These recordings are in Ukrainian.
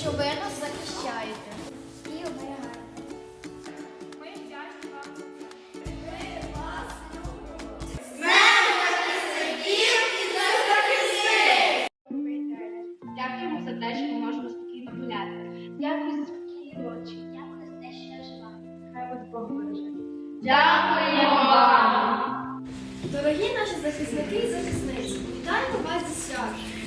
що ви нас захищаєте. І оберігаєте. Ми вдячні вам. Дякуємо за те, що ми можемо спокійно гуляти. Дякую за спокійні ночі. Дякую за те, що я жива. Хай вас Бог береже. Дякуємо вам! Дорогі наші захисники і захисниці, вітаємо вас зі святом.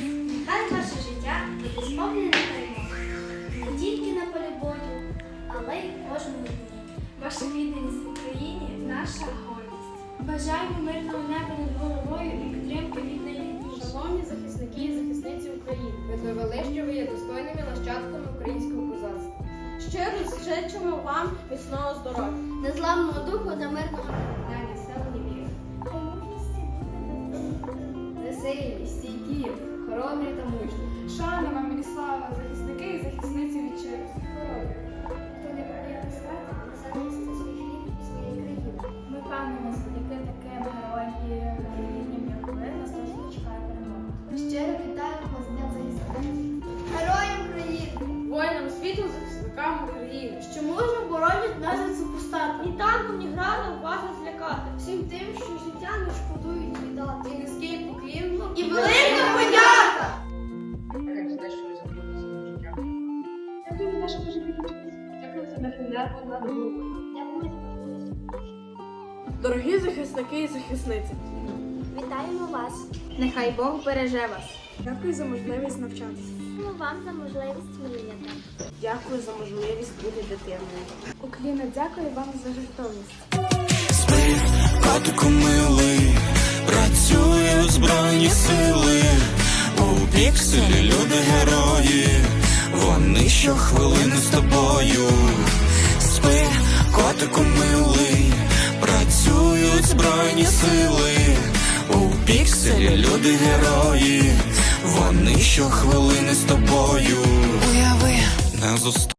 Бажаємо мирного неба над головою і підтримки рідної дні. Шановні захисники і захисниці України, ви довели, що ви є достойними нащадками українського козацтва. Щиро зичимо вам міцного здоров'я. Незламного духу та мирного Далі силні віри. Веселі, стійкі, хоробрі та мужні. Шана вам і слава, захисники України. Що мужньо боронять нас від. Ні танком, ні градом вас не злякати. Всім тим, що життя не шкодують віддати. І низький поклін. І велика подяка! Дякую за те, що ви заплатили своє життя. Дякую за те, що ви живі. Дякую за наше небо над головою. Дякую за можливість. Дорогі захисники і захисниці, Вітаємо вас! Нехай Бог береже вас. дякую за можливість навчатися. Дякую вам за можливість мріяти. Дякую за можливість бути дитиною. Укліна, дякую вам за жертовність. Спи, котику милий, працюють збройні сили, у пікселі люди герої, вони щохвилини з тобою. Спи, котику милий, працюють збройні сили, у пікселі люди герої, вони щохвилини з тобою. Уяви, не зустріч.